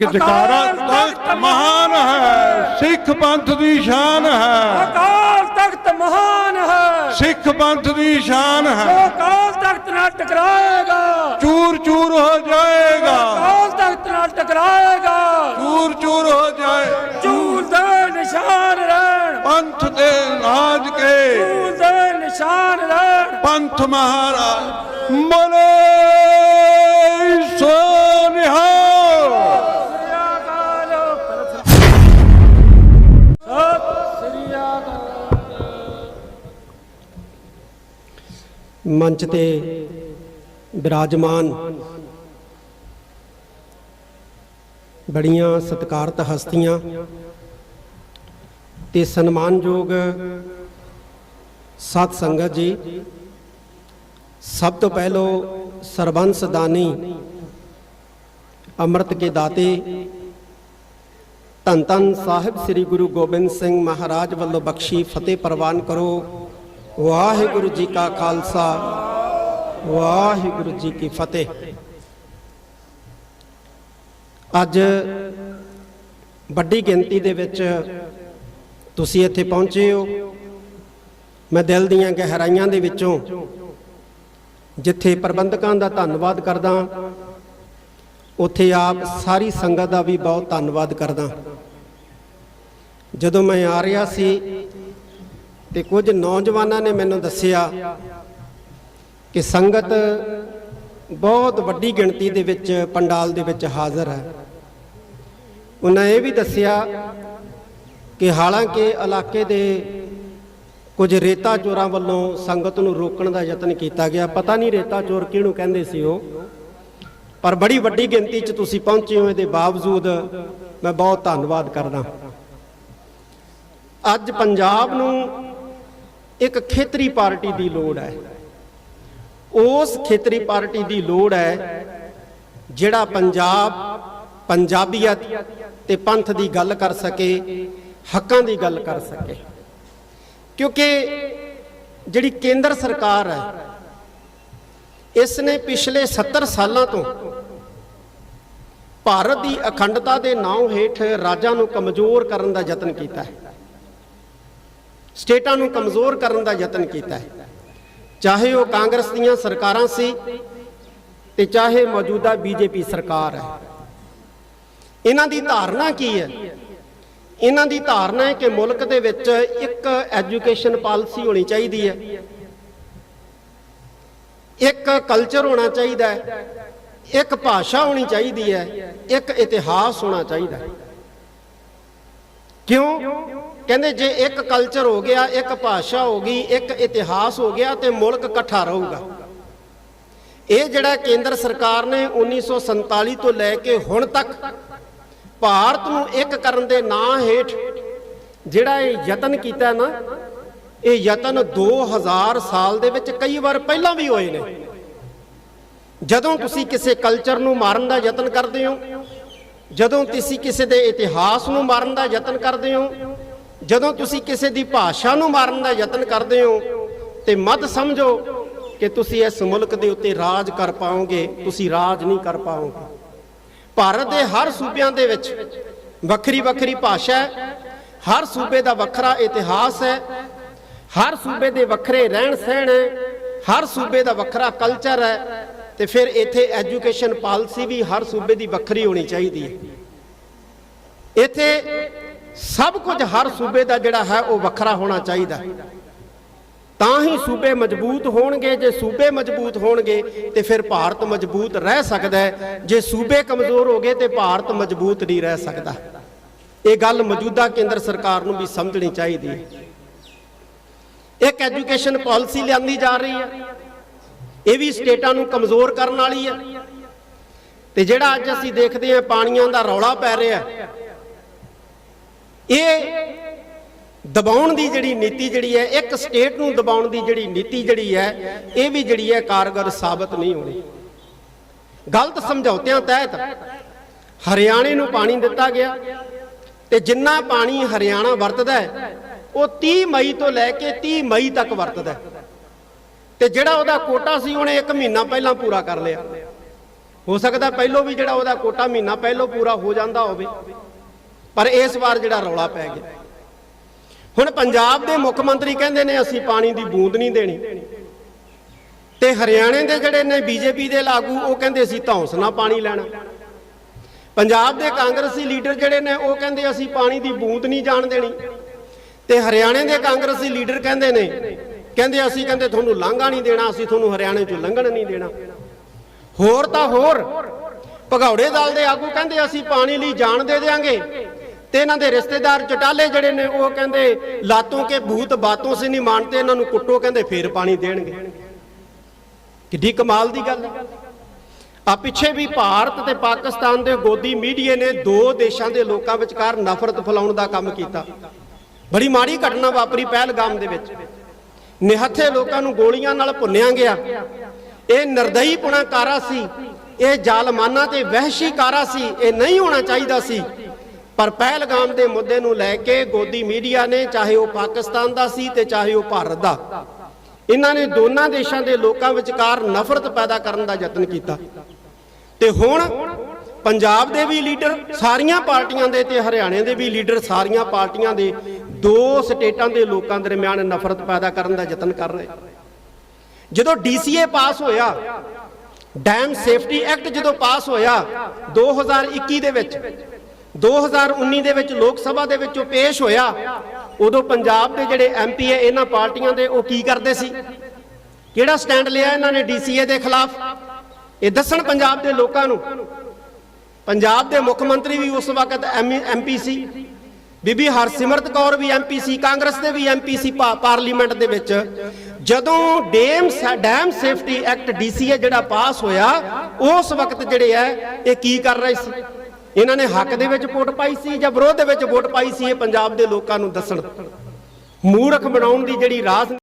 ਜਕਾਰਾ ਤਖਤ ਮਹਾਨ ਹੈ। ਸਿੱਖ ਪੰਥ ਦੀ ਸ਼ਾਨ ਹੈ। ਅਕਾਲ ਤਖਤ ਮਹਾਨ ਹੈ। ਸਿੱਖ ਪੰਥ ਦੀ ਸ਼ਾਨ ਹੈ। ਅਕਾਲ ਤਖਤ ਨਾਲ ਟਕਰਾਏਗਾ। ਚੂਰ ਚੂਰ ਹੋ ਜਾਏਗਾ। ਅਕਾਲ ਤਖਤ ਨਾਲ ਟਕਰਾਏਗਾ। ਚੂਰ ਚੂਰ ਹੋ ਜਾਏ। ਚੂਲ ਦੇ ਨਿਸ਼ਾਨ ਰਹਿਣ। ਪੰਥ ਦੇ ਨਾਜ ਕੇ। ਚੂਲ ਦੇ ਨਿਸ਼ਾਨ ਰਹਿਣ। ਪੰਥ ਮਹਾਰਾਜ। ਮਲੇ। ਮੰਚ ਤੇ ਬਿਰਾਜਮਾਨ। ਬੜੀਆਂ ਸਤਿਕਾਰਤ ਹਸਤੀਆਂ ਤੇ ਸਨਮਾਨਯੋਗ ਸਤ ਸੰਗਤ ਜੀ, ਸਭ ਤੋਂ ਪਹਿਲੋ ਸਰਬੰਸ ਦਾਨੀ ਅੰਮ੍ਰਿਤ ਕੇ ਦਾਤੇ ਧੰਨ ਧੰਨ ਸਾਹਿਬ ਸ੍ਰੀ ਗੁਰੂ ਗੋਬਿੰਦ ਸਿੰਘ ਮਹਾਰਾਜ ਵੱਲੋਂ ਬਖਸ਼ੀ ਫਤਿਹ ਪ੍ਰਵਾਨ ਕਰੋ। ਵਾਹਿਗੁਰੂ ਜੀ ਕਾ ਖਾਲਸਾ। ਵਾਹਿਗੁਰੂ ਜੀ ਕੀ ਫਤਿਹ। ਅੱਜ ਵੱਡੀ ਗਿਣਤੀ ਦੇ ਵਿੱਚ ਤੁਸੀਂ ਇੱਥੇ ਪਹੁੰਚੇ ਹੋ। ਮੈਂ ਦਿਲ ਦੀਆਂ ਗਹਿਰਾਈਆਂ ਦੇ ਵਿੱਚੋਂ ਜਿੱਥੇ ਪ੍ਰਬੰਧਕਾਂ ਦਾ ਧੰਨਵਾਦ ਕਰਦਾ, ਉੱਥੇ ਆਪ ਸਾਰੀ ਸੰਗਤ ਦਾ ਵੀ ਬਹੁਤ ਧੰਨਵਾਦ ਕਰਦਾ। ਜਦੋਂ ਮੈਂ ਆ ਰਿਹਾ ਸੀ ਤੇ ਕੁਝ ਨੌਜਵਾਨਾਂ ਨੇ ਮੈਨੂੰ ਦੱਸਿਆ ਕਿ ਸੰਗਤ ਬਹੁਤ ਵੱਡੀ ਗਿਣਤੀ ਦੇ ਵਿੱਚ ਪੰਡਾਲ ਦੇ ਵਿੱਚ ਹਾਜ਼ਰ ਹੈ। ਉਹਨਾਂ ਇਹ ਵੀ ਦੱਸਿਆ ਕਿ ਹਾਲਾਂਕਿ ਇਲਾਕੇ ਦੇ ਕੁਝ ਰੇਤਾ ਚੋਰਾਂ ਵੱਲੋਂ ਸੰਗਤ ਨੂੰ ਰੋਕਣ ਦਾ ਯਤਨ ਕੀਤਾ ਗਿਆ। ਪਤਾ ਨਹੀਂ ਰੇਤਾ ਚੋਰ ਕਿਹਨੂੰ ਕਹਿੰਦੇ ਸੀ ਉਹ। ਪਰ ਬੜੀ ਵੱਡੀ ਗਿਣਤੀ 'ਚ ਤੁਸੀਂ ਪਹੁੰਚੇ ਹੋ ਇਹਦੇ ਬਾਵਜੂਦ ਮੈਂ ਬਹੁਤ ਧੰਨਵਾਦ ਕਰਦਾ। ਅੱਜ ਪੰਜਾਬ ਨੂੰ ਇੱਕ ਖੇਤਰੀ ਪਾਰਟੀ ਦੀ ਲੋੜ ਹੈ। ਉਸ ਖੇਤਰੀ ਪਾਰਟੀ ਦੀ ਲੋੜ ਹੈ ਜਿਹੜਾ ਪੰਜਾਬ, ਪੰਜਾਬੀਅਤ ਤੇ ਪੰਥ ਦੀ ਗੱਲ ਕਰ ਸਕੇ, ਹੱਕਾਂ ਦੀ ਗੱਲ ਕਰ ਸਕੇ। ਕਿਉਂਕਿ ਜਿਹੜੀ ਕੇਂਦਰ ਸਰਕਾਰ ਹੈ ਇਸ ਨੇ ਪਿਛਲੇ 70 ਸਾਲਾਂ ਤੋਂ ਭਾਰਤ ਦੀ ਅਖੰਡਤਾ ਦੇ ਨਾਂ ਹੇਠ ਰਾਜਾਂ ਨੂੰ ਕਮਜ਼ੋਰ ਕਰਨ ਦਾ ਯਤਨ ਕੀਤਾ ਹੈ। ਸਟੇਟਾਂ ਨੂੰ ਕਮਜ਼ੋਰ ਕਰਨ ਦਾ ਯਤਨ ਕੀਤਾ ਹੈ। ਚਾਹੇ ਉਹ ਕਾਂਗਰਸ ਦੀਆਂ ਸਰਕਾਰਾਂ ਸੀ ਤੇ ਚਾਹੇ ਮੌਜੂਦਾ ਬੀਜੇਪੀ ਸਰਕਾਰ ਹੈ। ਇਹਨਾਂ ਦੀ ਧਾਰਨਾ ਕੀ ਹੈ? ਇਹਨਾਂ ਦੀ ਧਾਰਨਾ ਹੈ ਕਿ ਮੁਲਕ ਦੇ ਵਿੱਚ ਇੱਕ ਐਜੂਕੇਸ਼ਨ ਪਾਲਿਸੀ ਹੋਣੀ ਚਾਹੀਦੀ ਹੈ। ਇੱਕ ਕਲਚਰ ਹੋਣਾ ਚਾਹੀਦਾ ਹੈ। ਇੱਕ ਭਾਸ਼ਾ ਹੋਣੀ ਚਾਹੀਦੀ ਹੈ। ਇੱਕ ਇਤਿਹਾਸ ਹੋਣਾ ਚਾਹੀਦਾ ਹੈ। ਕਿਉਂ? ਕਹਿੰਦੇ ਜੇ ਇੱਕ ਕਲਚਰ ਹੋ ਗਿਆ, ਇੱਕ ਭਾਸ਼ਾ ਹੋ ਗਈ, ਇੱਕ ਇਤਿਹਾਸ ਹੋ ਗਿਆ ਤੇ ਮੁਲਕ ਇਕੱਠਾ ਰਹੂਗਾ। ਇਹ ਜਿਹੜਾ ਕੇਂਦਰ ਸਰਕਾਰ ਨੇ 1947 ਤੋਂ ਲੈ ਕੇ ਹੁਣ ਤੱਕ ਭਾਰਤ ਨੂੰ ਇੱਕ ਕਰਨ ਦੇ ਨਾਂ ਹੇਠ ਜਿਹੜਾ ਇਹ ਯਤਨ ਕੀਤਾ ਨਾ, ਇਹ ਯਤਨ 2000 ਸਾਲ ਦੇ ਵਿੱਚ ਕਈ ਵਾਰ ਪਹਿਲਾਂ ਵੀ ਹੋਏ ਨੇ। ਜਦੋਂ ਤੁਸੀਂ ਕਿਸੇ ਕਲਚਰ ਨੂੰ ਮਾਰਨ ਦਾ ਯਤਨ ਕਰਦੇ ਹੋ, ਜਦੋਂ ਤੁਸੀਂ ਕਿਸੇ ਦੇ ਇਤਿਹਾਸ ਨੂੰ ਮਾਰਨ ਦਾ ਯਤਨ ਕਰਦੇ ਹੋ ਜਦੋਂ ਤੁਸੀਂ ਕਿਸੇ ਦੀ ਭਾਸ਼ਾ ਨੂੰ ਮਾਰਨ ਦਾ ਯਤਨ ਕਰਦੇ ਹੋ ਤੇ ਮਤ ਸਮਝੋ ਕਿ ਤੁਸੀਂ ਇਸ ਮੁਲਕ ਦੇ ਉੱਤੇ ਰਾਜ ਕਰ ਪਾਓਗੇ, ਤੁਸੀਂ ਰਾਜ ਨਹੀਂ ਕਰ ਪਾਓਗੇ। ਭਾਰਤ ਦੇ ਹਰ ਸੂਬਿਆਂ ਦੇ ਵਿੱਚ ਵੱਖਰੀ ਵੱਖਰੀ ਭਾਸ਼ਾ ਹੈ, ਹਰ ਸੂਬੇ ਦਾ ਵੱਖਰਾ ਇਤਿਹਾਸ ਹੈ, ਹਰ ਸੂਬੇ ਦੇ ਵੱਖਰੇ ਰਹਿਣ ਸਹਿਣ ਹੈ, ਹਰ ਸੂਬੇ ਦਾ ਵੱਖਰਾ ਕਲਚਰ ਹੈ ਤੇ ਫਿਰ ਇੱਥੇ ਐਜੂਕੇਸ਼ਨ ਪਾਲਿਸੀ ਵੀ ਹਰ ਸੂਬੇ ਦੀ ਵੱਖਰੀ ਹੋਣੀ ਚਾਹੀਦੀ ਹੈ। ਇੱਥੇ ਸਭ ਕੁਝ ਹਰ ਸੂਬੇ ਦਾ ਜਿਹੜਾ ਹੈ ਉਹ ਵੱਖਰਾ ਹੋਣਾ ਚਾਹੀਦਾ। ਤਾਂ ਹੀ ਸੂਬੇ ਮਜ਼ਬੂਤ ਹੋਣਗੇ, ਜੇ ਸੂਬੇ ਮਜ਼ਬੂਤ ਹੋਣਗੇ, ਤੇ ਫਿਰ ਭਾਰਤ ਮਜ਼ਬੂਤ ਰਹਿ ਸਕਦਾ ਹੈ। ਜੇ ਸੂਬੇ ਕਮਜ਼ੋਰ ਹੋ ਗਏ, ਤੇ ਭਾਰਤ ਮਜ਼ਬੂਤ ਨਹੀਂ ਰਹਿ ਸਕਦਾ। ਇਹ ਗੱਲ ਮੌਜੂਦਾ ਕੇਂਦਰ ਸਰਕਾਰ ਨੂੰ ਵੀ ਸਮਝਣੀ ਚਾਹੀਦੀ ਹੈ। ਇੱਕ ਐਜੂਕੇਸ਼ਨ ਪਾਲਿਸੀ ਲਿਆਂਦੀ ਜਾ ਰਹੀ ਹੈ। ਇਹ ਵੀ ਸਟੇਟਾਂ ਨੂੰ ਕਮਜ਼ੋਰ ਕਰਨ ਵਾਲੀ ਹੈ। ਤੇ ਜਿਹੜਾ ਅੱਜ ਅਸੀਂ ਦੇਖਦੇ ਹਾਂ, ਪਾਣੀਆਂ ਦਾ ਰੌਲਾ ਪੈ ਰਿਹਾ ਇਹ ਦਬਾਉਣ ਦੀ ਜਿਹੜੀ ਨੀਤੀ ਜਿਹੜੀ ਹੈ, ਇੱਕ ਸਟੇਟ ਨੂੰ ਦਬਾਉਣ ਦੀ ਜਿਹੜੀ ਨੀਤੀ ਜਿਹੜੀ ਹੈ, ਇਹ ਵੀ ਜਿਹੜੀ ਹੈ ਕਾਰਗਰ ਸਾਬਤ ਨਹੀਂ ਹੋਣੀ। ਗਲਤ ਸਮਝੌਤਿਆਂ ਤਹਿਤ ਹਰਿਆਣੇ ਨੂੰ ਪਾਣੀ ਦਿੱਤਾ ਗਿਆ ਤੇ ਜਿੰਨਾ ਪਾਣੀ ਹਰਿਆਣਾ ਵਰਤਦਾ ਹੈ, ਉਹ 30 ਮਈ ਤੋਂ ਲੈ ਕੇ 30 ਮਈ ਤੱਕ ਵਰਤਦਾ ਹੈ। ਤੇ ਜਿਹੜਾ ਉਹਦਾ ਕੋਟਾ ਸੀ, ਉਹਨੇ 1 ਮਹੀਨਾ ਪਹਿਲਾਂ ਪੂਰਾ ਕਰ ਲਿਆ। ਹੋ ਸਕਦਾ ਪਹਿਲੋਂ ਵੀ ਜਿਹੜਾ ਉਹਦਾ ਕੋਟਾ ਮਹੀਨਾ ਪਹਿਲੋਂ ਪੂਰਾ ਹੋ ਜਾਂਦਾ ਹੋਵੇ। ਪਰ ਇਸ ਵਾਰ ਜਿਹੜਾ ਰੌਲਾ ਪੈ ਗਿਆ। ਹੁਣ ਪੰਜਾਬ ਦੇ ਮੁੱਖ ਮੰਤਰੀ ਕਹਿੰਦੇ ਨੇ, ਅਸੀਂ ਪਾਣੀ ਦੀ ਬੂੰਦ ਨਹੀਂ ਦੇਣੀ। ਤੇ ਹਰਿਆਣੇ ਦੇ ਜਿਹੜੇ ਨੇ, ਬੀਜੇਪੀ ਦੇ ਲਾਗੂ, ਉਹ ਕਹਿੰਦੇ ਅਸੀਂ ਧੌਂਸ ਨਾਲ ਪਾਣੀ ਲੈਣਾ। ਪੰਜਾਬ ਦੇ ਕਾਂਗਰਸੀ ਲੀਡਰ ਜਿਹੜੇ ਨੇ, ਉਹ ਕਹਿੰਦੇ ਅਸੀਂ ਪਾਣੀ ਦੀ ਬੂੰਦ ਨਹੀਂ ਜਾਣ ਦੇਣੀ। ਤੇ ਹਰਿਆਣੇ ਦੇ ਕਾਂਗਰਸੀ ਲੀਡਰ ਕਹਿੰਦੇ ਨੇ, ਕਹਿੰਦੇ ਅਸੀਂ, ਕਹਿੰਦੇ ਤੁਹਾਨੂੰ ਲਾਂਘਾ ਨਹੀਂ ਦੇਣਾ, ਅਸੀਂ ਤੁਹਾਨੂੰ ਹਰਿਆਣੇ ਚੋਂ ਲੰਘਣ ਨਹੀਂ ਦੇਣਾ। ਹੋਰ ਤਾਂ ਹੋਰ, ਭਗੌੜੇ ਦਲ ਦੇ ਆਗੂ ਕਹਿੰਦੇ ਅਸੀਂ ਪਾਣੀ ਲਈ ਜਾਣ ਦੇ ਦੇਾਂਗੇ ਤੇ ਇਹਨਾਂ ਦੇ ਰਿਸ਼ਤੇਦਾਰ ਚਟਾਲੇ ਜਿਹੜੇ ਨੇ, ਉਹ ਕਹਿੰਦੇ ਲਾਤੋਂ ਕੇ ਭੂਤ ਬਾਤੋਂ ਸੇ ਨਹੀਂ ਮਾਨਤੇ ਇਹਨਾਂ ਨੂੰ ਕੁੱਟੋ, ਕਹਿੰਦੇ ਫੇਰ ਪਾਣੀ ਦੇਣਗੇ। ਕਿੱਡੀ ਕਮਾਲ ਦੀ ਗੱਲ ਹੈ। ਆ ਪਿੱਛੇ ਵੀ ਭਾਰਤ ਤੇ ਪਾਕਿਸਤਾਨ ਦੇ ਗੋਦੀ ਮੀਡੀਏ ਨੇ ਦੋ ਦੇਸ਼ਾਂ ਦੇ ਲੋਕਾਂ ਵਿਚਕਾਰ ਨਫ਼ਰਤ ਫੈਲਾਉਣ ਦਾ ਕੰਮ ਕੀਤਾ। ਬੜੀ ਮਾੜੀ ਘਟਨਾ ਵਾਪਰੀ ਪਹਿਲਗਾਮ ਦੇ ਵਿੱਚ। ਨਿਹੱਥੇ ਲੋਕਾਂ ਨੂੰ ਗੋਲੀਆਂ ਨਾਲ ਭੁੰਨਿਆ ਗਿਆ। ਇਹ ਨਿਰਦਈ ਪੁਣਾ ਕਾਰਾ ਸੀ, ਇਹ ਜ਼ਾਲਮਾਨਾ ਤੇ ਵਹਿਸ਼ੀ ਕਾਰਾ ਸੀ, ਇਹ ਨਹੀਂ ਹੋਣਾ ਚਾਹੀਦਾ ਸੀ। ਪਰ ਪਹਿਲਗਾਮ ਦੇ ਮੁੱਦੇ ਨੂੰ ਲੈ ਕੇ ਗੋਦੀ ਮੀਡੀਆ ਨੇ, ਚਾਹੇ ਉਹ ਪਾਕਿਸਤਾਨ ਦਾ ਸੀ ਤੇ ਚਾਹੇ ਉਹ ਭਾਰਤ ਦਾ, ਇਹਨਾਂ ਨੇ ਦੋਨਾਂ ਦੇਸ਼ਾਂ ਦੇ ਲੋਕਾਂ ਵਿਚਕਾਰ ਨਫ਼ਰਤ ਪੈਦਾ ਕਰਨ ਦਾ ਯਤਨ ਕੀਤਾ। ਤੇ ਹੁਣ ਪੰਜਾਬ ਦੇ ਵੀ ਲੀਡਰ ਸਾਰੀਆਂ ਪਾਰਟੀਆਂ ਦੇ ਤੇ ਹਰਿਆਣੇ ਦੇ ਵੀ ਲੀਡਰ ਸਾਰੀਆਂ ਪਾਰਟੀਆਂ ਦੇ ਦੋ ਸਟੇਟਾਂ ਦੇ ਲੋਕਾਂ ਦਰਮਿਆਨ ਨਫ਼ਰਤ ਪੈਦਾ ਕਰਨ ਦਾ ਯਤਨ ਕਰ ਰਹੇ। ਜਦੋਂ ਡੀਸੀਏ ਪਾਸ ਹੋਇਆ, ਡੈਮ ਸੇਫਟੀ ਐਕਟ ਜਦੋਂ ਪਾਸ ਹੋਇਆ 2021 ਦੇ ਵਿੱਚ 2019 ਦੇ ਵਿੱਚ ਲੋਕ ਸਭਾ ਦੇ ਵਿੱਚੋਂ ਪੇਸ਼ ਹੋਇਆ, ਉਦੋਂ ਪੰਜਾਬ ਦੇ ਜਿਹੜੇ ਐਮਪੀ ਐ ਇਹਨਾਂ ਪਾਰਟੀਆਂ ਦੇ ਉਹ ਕੀ ਕਰਦੇ ਸੀ? ਕਿਹੜਾ ਸਟੈਂਡ ਲਿਆ ਇਹਨਾਂ ਨੇ ਡੀਸੀਏ ਦੇ ਖਿਲਾਫ? ਇਹ ਦੱਸਣ ਪੰਜਾਬ ਦੇ ਲੋਕਾਂ ਨੂੰ। ਪੰਜਾਬ ਦੇ ਮੁੱਖ ਮੰਤਰੀ ਵੀ ਉਸ ਵਕਤ ਐਮਪੀ ਸੀ, ਬੀਬੀ ਹਰਸਿਮਰਤ ਕੌਰ ਵੀ ਐਮਪੀ ਸੀ, ਕਾਂਗਰਸ ਦੇ ਵੀ ਐਮਪੀ ਸੀ ਪਾ- ਪਾਰਲੀਮੈਂਟ ਦੇ ਵਿੱਚ। ਜਦੋਂ dam dam safety act DCA ਜਿਹੜਾ ਪਾਸ ਹੋਇਆ, ਉਸ ਵਕਤ ਜਿਹੜੇ ਐ, ਇਹ ਕੀ ਕਰ ਰਹੇ ਸੀ? ਇਹਨਾਂ ਨੇ ਹੱਕ ਦੇ ਵਿੱਚ ਵੋਟ ਪਾਈ ਸੀ ਜਾਂ ਵਿਰੋਧ ਦੇ ਵਿੱਚ ਵੋਟ ਪਾਈ ਸੀ ਇਹ ਪੰਜਾਬ ਦੇ ਲੋਕਾਂ ਨੂੰ ਦੱਸਣ। ਮੂਰਖ ਬਣਾਉਣ ਦੀ ਜਿਹੜੀ ਰਾਜ